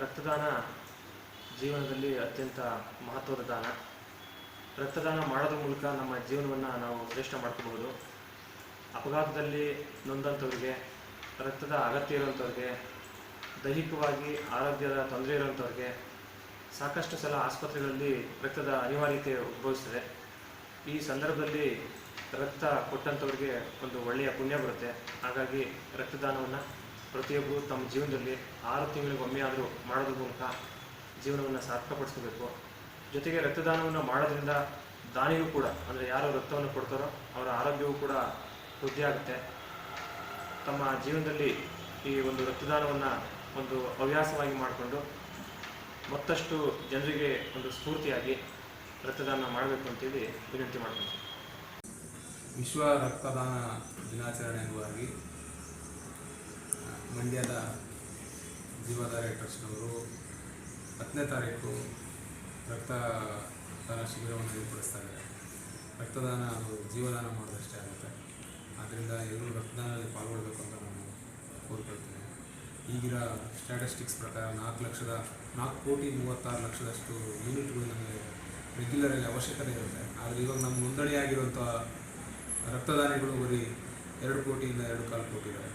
ರಕ್ತದಾನ ಜೀವನದಲ್ಲಿ ಅತ್ಯಂತ ಮಹತ್ವದ ದಾನ. ರಕ್ತದಾನ ಮಾಡೋದ್ರ ಮೂಲಕ ನಮ್ಮ ಜೀವನವನ್ನು ನಾವು ಶ್ರೇಷ್ಠ ಮಾಡ್ಕೋಬಹುದು. ಅಪಘಾತದಲ್ಲಿ ನೊಂದಂಥವ್ರಿಗೆ, ರಕ್ತದ ಅಗತ್ಯ ಇರೋಂಥವ್ರಿಗೆ, ದೈಹಿಕವಾಗಿ ಆರೋಗ್ಯದ ತೊಂದರೆ ಇರೋಂಥವ್ರಿಗೆ ಸಾಕಷ್ಟು ಸಲ ಆಸ್ಪತ್ರೆಗಳಲ್ಲಿ ರಕ್ತದ ಅನಿವಾರ್ಯತೆ ಉದ್ಭವಿಸ್ತದೆ. ಈ ಸಂದರ್ಭದಲ್ಲಿ ರಕ್ತ ಕೊಟ್ಟಂಥವ್ರಿಗೆ ಒಂದು ಒಳ್ಳೆಯ ಪುಣ್ಯ ಬರುತ್ತೆ. ಹಾಗಾಗಿ ರಕ್ತದಾನವನ್ನು ಪ್ರತಿಯೊಬ್ಬರು ತಮ್ಮ ಜೀವನದಲ್ಲಿ ಆರು ತಿಂಗಳಿಗೊಮ್ಮೆ ಆದರೂ ಮಾಡೋದ್ರ ಮೂಲಕ ಜೀವನವನ್ನು ಸಾರ್ಥಕಪಡಿಸ್ಕೋಬೇಕು. ಜೊತೆಗೆ ರಕ್ತದಾನವನ್ನು ಮಾಡೋದ್ರಿಂದ ದಾನಿಗೂ ಕೂಡ, ಅಂದರೆ ಯಾರು ರಕ್ತವನ್ನು ಕೊಡ್ತಾರೋ ಅವರ ಆರೋಗ್ಯವೂ ಕೂಡ ವೃದ್ಧಿ ಆಗುತ್ತೆ. ತಮ್ಮ ಜೀವನದಲ್ಲಿ ಈ ಒಂದು ರಕ್ತದಾನವನ್ನು ಒಂದು ಹವ್ಯಾಸವಾಗಿ ಮಾಡಿಕೊಂಡು ಮತ್ತಷ್ಟು ಜನರಿಗೆ ಒಂದು ಸ್ಫೂರ್ತಿಯಾಗಿ ರಕ್ತದಾನ ಮಾಡಬೇಕು ಅಂತೇಳಿ ವಿನಂತಿ ಮಾಡ್ತೀನಿ ವಿಶ್ವ ರಕ್ತದಾನ ದಿನಾಚರಣೆ ಅಂಗವಾಗಿ ಮಂಡ್ಯದ ಜೀವಾಧಾರ ಟ್ರಸ್ಟ್ನವರು ಹತ್ತನೇ ತಾರೀಕು ರಕ್ತದಾನ ಶಿಬಿರವನ್ನು ಏರ್ಪಡಿಸ್ತಾ ರಕ್ತದಾನ ಅದು ಜೀವದಾನ ಮಾಡೋದಷ್ಟೇ ಆಗುತ್ತೆ. ಆದ್ದರಿಂದ ಎಲ್ಲರೂ ರಕ್ತದಾನದಲ್ಲಿ ಪಾಲ್ಗೊಳ್ಬೇಕು ಅಂತ ನಾನು ಕೋರ್ಕೊಳ್ತೀನಿ. ಈಗಿರೋ ಸ್ಟ್ಯಾಟಿಸ್ಟಿಕ್ಸ್ ಪ್ರಕಾರ ನಾಲ್ಕು ಲಕ್ಷದ, ನಾಲ್ಕು ಕೋಟಿ ಮೂವತ್ತಾರು ಲಕ್ಷದಷ್ಟು ಯೂನಿಟ್ಗಳು ನಮಗೆ ರೆಗ್ಯುಲರಲ್ಲಿ ಅವಶ್ಯಕತೆ ಇರುತ್ತೆ. ಆದರೆ ಇವಾಗ ನಮ್ಮ ನೋಂದಣಿಯಾಗಿರುವಂಥ ರಕ್ತದಾನಿಗಳು ಬರೀ ಎರಡು ಕೋಟಿಯಿಂದ ಎರಡು ಕಾಲು ಕೋಟಿ ಇದ್ದಾರೆ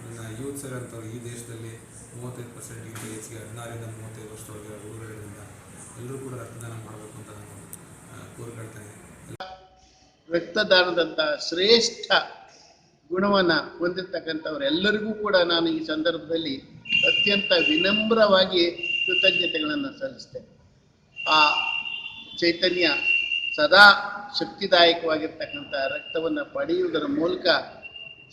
ನನ್ನ ಯೂತ್ಸ್ ಇರೋಂಥವ್ರು ಈ ದೇಶದಲ್ಲಿ ಮೂವತ್ತೈದು ಪರ್ಸೆಂಟ್ಗಿಂತ ಹೆಚ್ಚಿಗೆ ಹದಿನಾರಿಂದ ಮೂವತ್ತೈದು ವರ್ಷದೊಳಗೆ ಹುಡುಗರಿಂದ ಎಲ್ಲರೂ ಕೂಡ ರಕ್ತದಾನ ಮಾಡಬೇಕು ಅಂತ ನಾನು ಕೋರ್ಕೊಳ್ತೇನೆ ರಕ್ತದಾನದಂಥ ಶ್ರೇಷ್ಠ ಗುಣವನ್ನು ಹೊಂದಿರತಕ್ಕಂಥವರೆಲ್ಲರಿಗೂ ಕೂಡ ನಾನು ಈ ಸಂದರ್ಭದಲ್ಲಿ ಅತ್ಯಂತ ವಿನಮ್ರವಾಗಿ ಕೃತಜ್ಞತೆಗಳನ್ನು ಸಲ್ಲಿಸ್ತೇನೆ. ಆ ಚೈತನ್ಯ ಸದಾ ಶಕ್ತಿದಾಯಕವಾಗಿರ್ತಕ್ಕಂಥ ರಕ್ತವನ್ನು ಪಡೆಯುವುದರ ಮೂಲಕ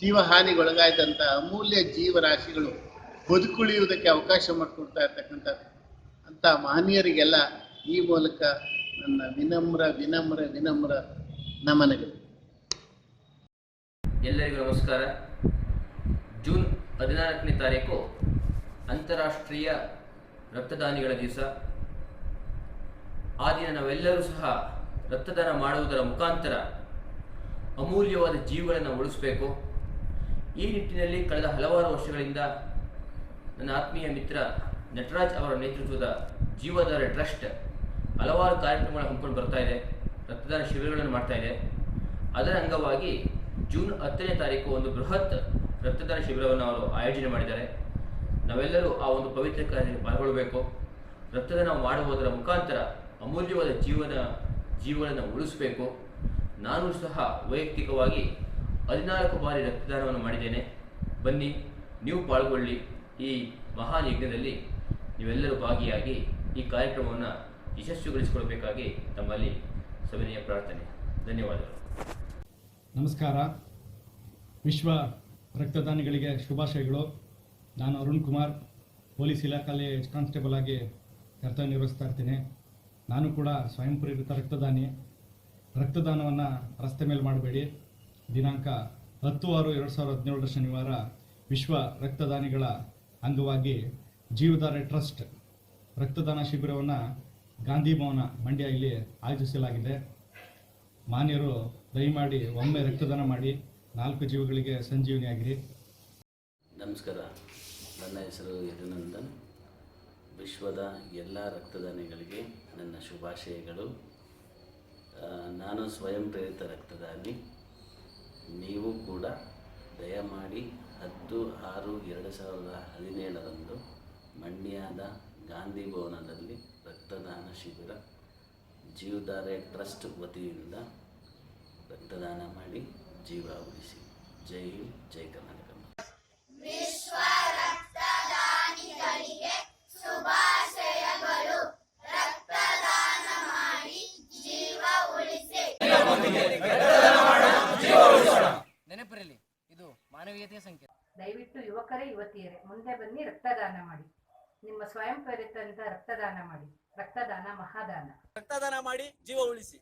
ಜೀವಹಾನಿಗೊಳಗಾಯ್ದಂಥ ಅಮೂಲ್ಯ ಜೀವರಾಶಿಗಳು ಬದುಕುಳಿಯುವುದಕ್ಕೆ ಅವಕಾಶ ಮಾಡಿಕೊಡ್ತಾ ಇರ್ತಕ್ಕಂಥ ಅಂತ ಮಹನೀಯರಿಗೆಲ್ಲ ಈ ಮೂಲಕ ನನ್ನ ವಿನಮ್ರ ವಿನಮ್ರ ವಿನಮ್ರ ನಮನಗಳು. ಎಲ್ಲರಿಗೂ ನಮಸ್ಕಾರ. ಜೂನ್ ಹದಿನಾಲ್ಕನೇ ತಾರೀಕು ಅಂತಾರಾಷ್ಟ್ರೀಯ ರಕ್ತದಾನಿಗಳ ದಿವಸ. ಆ ದಿನ ನಾವೆಲ್ಲರೂ ಸಹ ರಕ್ತದಾನ ಮಾಡುವುದರ ಮುಖಾಂತರ ಅಮೂಲ್ಯವಾದ ಜೀವಗಳನ್ನು ಉಳಿಸಬೇಕು. ಈ ನಿಟ್ಟಿನಲ್ಲಿ ಕಳೆದ ಹಲವಾರು ವರ್ಷಗಳಿಂದ ನನ್ನ ಆತ್ಮೀಯ ಮಿತ್ರ ನಟರಾಜ್ ಅವರ ನೇತೃತ್ವದ ಜೀವಧಾರ ಟ್ರಸ್ಟ್ ಹಲವಾರು ಕಾರ್ಯಕ್ರಮಗಳನ್ನು ಹಮ್ಮಿಕೊಂಡು ಬರ್ತಾ ಇದೆ, ರಕ್ತದಾನ ಶಿಬಿರಗಳನ್ನು ಮಾಡ್ತಾ ಇದೆ. ಅದರ ಅಂಗವಾಗಿ ಜೂನ್ ಹತ್ತನೇ ತಾರೀಕು ಒಂದು ಬೃಹತ್ ರಕ್ತದಾನ ಶಿಬಿರವನ್ನು ಅವರು ಆಯೋಜನೆ ಮಾಡಿದ್ದಾರೆ. ನಾವೆಲ್ಲರೂ ಆ ಒಂದು ಪವಿತ್ರ ಕಾರ್ಯದಲ್ಲಿ ಪಾಲ್ಗೊಳ್ಳಬೇಕು. ರಕ್ತದಾನ ಮಾಡುವುದರ ಮುಖಾಂತರ ಅಮೂಲ್ಯವಾದ ಜೀವನ, ಜೀವಗಳನ್ನು ಉಳಿಸಬೇಕು. ನಾನು ಸಹ ವೈಯಕ್ತಿಕವಾಗಿ ಹದಿನಾಲ್ಕು ಬಾರಿ ರಕ್ತದಾನವನ್ನು ಮಾಡಿದ್ದೇನೆ. ಬನ್ನಿ, ನೀವು ಪಾಲ್ಗೊಳ್ಳಿ ಈ ಮಹಾನ್ ಯಜ್ಞದಲ್ಲಿ ನೀವೆಲ್ಲರೂ ಭಾಗಿಯಾಗಿ ಈ ಕಾರ್ಯಕ್ರಮವನ್ನು ಯಶಸ್ವಿಗೊಳಿಸಿಕೊಳ್ಬೇಕಾಗಿ ತಮ್ಮಲ್ಲಿ ಸವಿನಯ ಪ್ರಾರ್ಥನೆ. ಧನ್ಯವಾದಗಳು. ನಮಸ್ಕಾರ. ವಿಶ್ವ ರಕ್ತದಾನಿಗಳಿಗೆ ಶುಭಾಶಯಗಳು. ನಾನು ಅರುಣ್ ಕುಮಾರ್, ಪೊಲೀಸ್ ಇಲಾಖೆಯಲ್ಲಿ ಕಾನ್ಸ್ಟೇಬಲ್ ಆಗಿ ಕರ್ತವ್ಯ ನಿರ್ವಹಿಸ್ತಾ ಇರ್ತೇನೆ. ನಾನು ಕೂಡ ಸ್ವಯಂಪ್ರೇರಿತ ರಕ್ತದಾನಿ. ರಕ್ತದಾನವನ್ನು ರಸ್ತೆ ಮೇಲೆ ಮಾಡಬೇಡಿ. ದಿನಾಂಕ ಹತ್ತು ಆರು ಎರಡು ಸಾವಿರದ ಹದಿನೇಳರ ಶನಿವಾರ ವಿಶ್ವ ರಕ್ತದಾನಿಗಳ ಅಂಗವಾಗಿ ಜೀವಧಾರೆ ಟ್ರಸ್ಟ್ ರಕ್ತದಾನ ಶಿಬಿರವನ್ನು ಗಾಂಧಿ ಭವನ ಮಂಡ್ಯ ಇಲ್ಲಿ ಆಯೋಜಿಸಲಾಗಿದೆ. ಮಾನ್ಯರು ದಯಮಾಡಿ ಒಮ್ಮೆ ರಕ್ತದಾನ ಮಾಡಿ. ನಾಲ್ಕು ಜೀವಗಳಿಗೆ ಸಂಜೀವನಿಯಾಗಿರಿ. ನಮಸ್ಕಾರ. ನನ್ನ ಹೆಸರು ಯದುನಂದನ್. ವಿಶ್ವದ ಎಲ್ಲ ರಕ್ತದಾನಿಗಳಿಗೆ ನನ್ನ ಶುಭಾಶಯಗಳು. ನಾನು ಸ್ವಯಂ ಪ್ರೇರಿತ ರಕ್ತದಾನಿ. ನೀವು ಕೂಡ ದಯಮಾಡಿ ಹತ್ತು ಆರು ಎರಡು ಸಾವಿರದ ಹದಿನೇಳರಂದು ಮಂಡ್ಯದ ಗಾಂಧಿ ಭವನದಲ್ಲಿ ರಕ್ತದಾನ ಶಿಬಿರ ಜೀವಧಾರೆ ಟ್ರಸ್ಟ್ ವತಿಯಿಂದ ರಕ್ತದಾನ ಮಾಡಿ ಜೀವ ಉಳಿಸಿ. ಜೈ ಜೈ ಕರ್ನಾಟಕ. ದಯವಿಟ್ಟು ಯುವಕರೇ ಯುವತಿಯರೇ ಮುಂದೆ ಬನ್ನಿ ರಕ್ತದಾನ ಮಾಡಿ. ನಿಮ್ಮ ಸ್ವಯಂ ಪ್ರೇರಿತ ರಕ್ತದಾನ ಮಾಡಿ. ರಕ್ತದಾನ ಮಹಾದಾನ. ರಕ್ತದಾನ ಮಾಡಿ ಜೀವ ಉಳಿಸಿ.